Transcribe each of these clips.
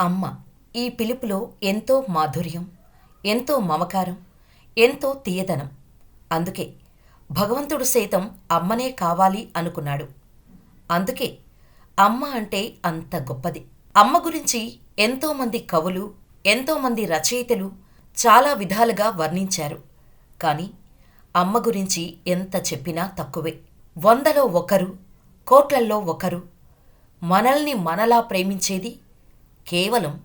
అమ్మ ఈ పిలుపులో ఎంతో మాధుర్యం ఎంతో మమకారం ఎంతో తీయదనం. అందుకే భగవంతుడు సైతం అమ్మనే కావాలి అనుకున్నాడు. అందుకే అమ్మ అంటే అంత గొప్పది. అమ్మ గురించి ఎంతోమంది కవులు ఎంతోమంది రచయితలు చాలా విధాలుగా వర్ణించారు. కానీ అమ్మ గురించి ఎంత చెప్పినా తక్కువే. వందలో ఒకరు కోట్లల్లో ఒకరు మనల్ని మనలా ప్రేమించేది కేవలం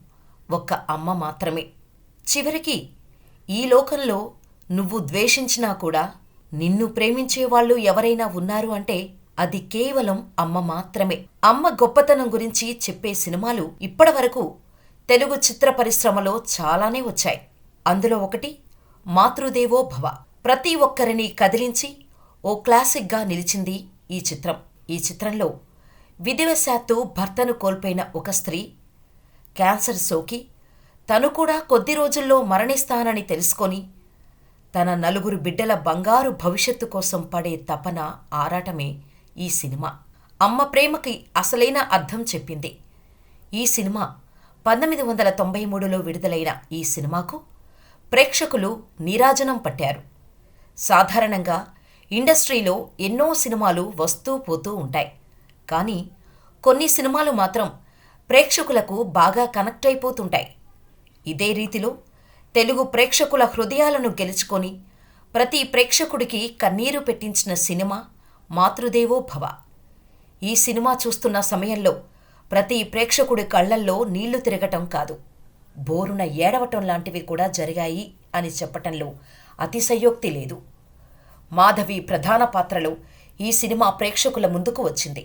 ఒక్క అమ్మ మాత్రమే. చివరికి ఈ లోకంలో నువ్వు ద్వేషించినా కూడా నిన్ను ప్రేమించేవాళ్ళు ఎవరైనా ఉన్నారు అంటే అది కేవలం అమ్మ మాత్రమే. అమ్మ గొప్పతనం గురించి చెప్పే సినిమాలు ఇప్పటివరకు తెలుగు చిత్ర పరిశ్రమలో చాలానే వచ్చాయి. అందులో ఒకటి మాతృదేవో భవ. ప్రతి ఒక్కరిని కదిలించి ఓ క్లాసిక్గా నిలిచింది ఈ చిత్రం. ఈ చిత్రంలో విధివశాత్తు భర్తను కోల్పోయిన ఒక స్త్రీ క్యాన్సర్ సోకి తను కూడా కొద్ది రోజుల్లో మరణిస్తానని తెలుసుకొని తన నలుగురు బిడ్డల బంగారు భవిష్యత్తు కోసం పడే తపన ఆరాటమే ఈ సినిమా. అమ్మ ప్రేమకి అసలైన అర్థం చెప్పింది. ఈ సినిమా పంతొమ్మిది వందల తొంభై మూడులో విడుదలైన ఈ సినిమాకు ప్రేక్షకులు నీరాజనం పట్టారు. సాధారణంగా ఇండస్ట్రీలో ఎన్నో సినిమాలు వస్తూ పోతూ ఉంటాయి. కానీ కొన్ని సినిమాలు మాత్రం ప్రేక్షకులకు బాగా కనెక్ట్ అయిపోతుంటాయి. ఇదే రీతిలో తెలుగు ప్రేక్షకుల హృదయాలను గెలుచుకొని ప్రతి ప్రేక్షకుడికి కన్నీరు పెట్టించిన సినిమా మాతృదేవో భవ ఈ సినిమా చూస్తున్న సమయంలో ప్రతి ప్రేక్షకుడి కళ్ళల్లో నీళ్ళు తిరగటం కాదు. బోరున ఏడవటం లాంటివి కూడా జరిగాయి అని చెప్పటంలో అతిశయోక్తి లేదు. మాధవి ప్రధాన పాత్రలో ఈ సినిమా ప్రేక్షకుల ముందుకు వచ్చింది.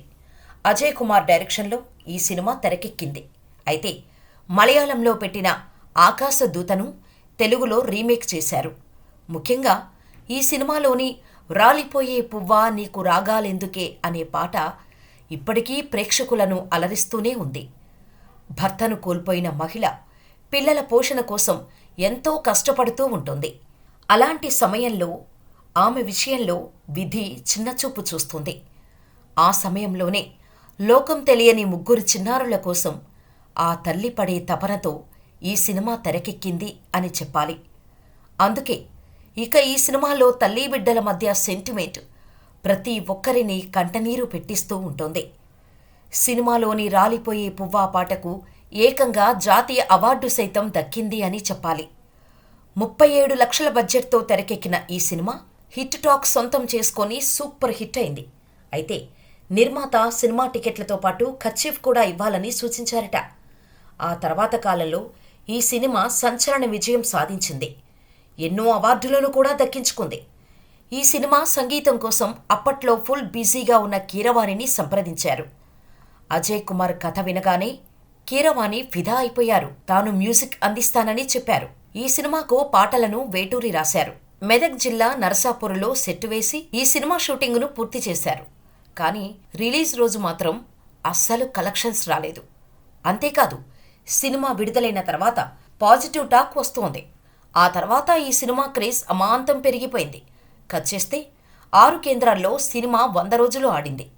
అజయ్ కుమార్ డైరెక్షన్లో ఈ సినిమా తెరకెక్కింది. అయితే మలయాళంలో పెట్టిన ఆకాశదూతను తెలుగులో రీమేక్ చేశారు. ముఖ్యంగా ఈ సినిమాలోని రాలిపోయే పువ్వా నీకు రాగాలెందుకే అనే పాట ఇప్పటికీ ప్రేక్షకులను అలరిస్తూనే ఉంది. భర్తను కోల్పోయిన మహిళ పిల్లల పోషణ కోసం ఎంతో కష్టపడుతూ ఉంటుంది. అలాంటి సమయంలో ఆమె విషయంలో విధి చిన్నచూపు చూస్తుంది. ఆ సమయంలోనే లోకం తెలియని ముగ్గురు చిన్నారుల కోసం ఆ తల్లి పడే తపనతో ఈ సినిమా తెరకెక్కింది అని చెప్పాలి. అందుకే ఇక ఈ సినిమాలో తల్లి బిడ్డల మధ్య సెంటిమెంట్ ప్రతి ఒక్కరిని కంటనీరు పెట్టిస్తూ ఉంటుంది. సినిమాలోని రాలిపోయే పువ్వా పాటకు ఏకంగా జాతీయ అవార్డు సైతం దక్కింది అని చెప్పాలి. ముప్పై ఏడు లక్షల బడ్జెట్తో తెరకెక్కిన ఈ సినిమా హిట్ టాక్ సొంతం చేసుకొని సూపర్ హిట్ అయింది. అయితే నిర్మాత సినిమా టికెట్లతో పాటు ఖర్చీఫ్ కూడా ఇవ్వాలని సూచించారట. ఆ తర్వాత కాలంలో ఈ సినిమా సంచలన విజయం సాధించింది. ఎన్నో అవార్డులను కూడా దక్కించుకుంది. ఈ సినిమా సంగీతం కోసం అప్పట్లో ఫుల్ బిజీగా ఉన్న కీరవాణిని సంప్రదించారు. అజయ్ కుమార్ కథ వినగానే కీరవాణి ఫిదా అయిపోయారు. తాను మ్యూజిక్ అందిస్తానని చెప్పారు. ఈ సినిమాకు పాటలను వేటూరి రాశారు. మెదక్ జిల్లా నరసాపూర్లో సెట్ వేసి ఈ సినిమా షూటింగును పూర్తి చేశారు. కానీ రిలీజ్ రోజు మాత్రం అస్సలు కలెక్షన్స్ రాలేదు. అంతేకాదు సినిమా విడుదలైన తర్వాత పాజిటివ్ టాక్ వస్తోంది. ఆ తర్వాత ఈ సినిమా క్రేజ్ అమాంతం పెరిగిపోయింది. కట్ చేస్తే ఆరు కేంద్రాల్లో సినిమా వంద రోజులు ఆడింది.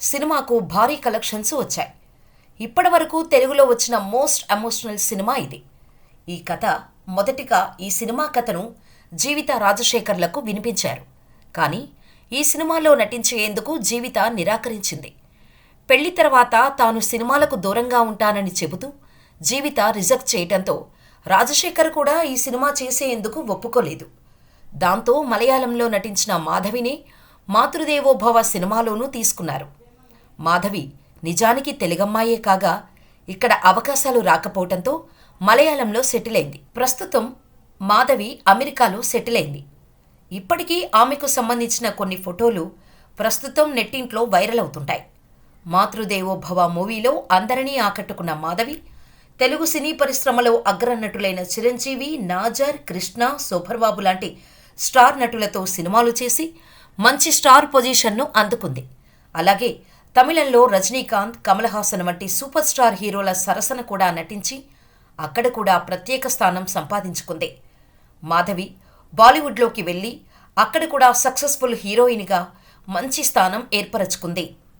సినిమాకు భారీ కలెక్షన్స్ వచ్చాయి. ఇప్పటివరకు తెలుగులో వచ్చిన మోస్ట్ ఎమోషనల్ సినిమా ఇది. ఈ కథ మొదటిగా ఈ సినిమా కథను జీవిత రాజశేఖర్లకు వినిపించారు. కానీ ఈ సినిమాలో నటించేందుకు జీవిత నిరాకరించింది. పెళ్ళి తర్వాత తాను సినిమాలకు దూరంగా ఉంటానని చెబుతూ జీవిత రిజెక్ట్ చేయటంతో రాజశేఖర్ కూడా ఈ సినిమా చేసేందుకు ఒప్పుకోలేదు. దాంతో మలయాళంలో నటించిన మాధవిని మాతృదేవోభవ సినిమాలోనూ తీసుకున్నారు. మాధవి నిజానికి తెలుగమ్మాయే కాగా ఇక్కడ అవకాశాలు రాకపోవటంతో మలయాళంలో సెటిల్ అయింది. ప్రస్తుతం మాధవి అమెరికాలో సెటిల్ అయింది. ఇప్పటికీ ఆమెకు సంబంధించిన కొన్ని ఫోటోలు ప్రస్తుతం నెట్టింట్లో వైరల్ అవుతుంటాయి. మాతృదేవోభవ మూవీలో అందరినీ ఆకట్టుకున్న మాధవి తెలుగు సినీ పరిశ్రమలో అగ్రనటులైన చిరంజీవి నాజర్ కృష్ణ శోభర్బాబు లాంటి స్టార్ నటులతో సినిమాలు చేసి మంచి స్టార్ పొజిషన్ను అందుకుంది. అలాగే తమిళంలో రజనీకాంత్ కమల్ హాసన్ వంటి సూపర్ స్టార్ హీరోల సరసన కూడా నటించి అక్కడ కూడా ప్రత్యేక స్థానం సంపాదించుకుంది. మాధవి బాలీవుడ్లోకి వెళ్ళి అక్కడ కూడా సక్సెస్ఫుల్ హీరోయిన్గా మంచి స్థానం ఏర్పరచుకుంది.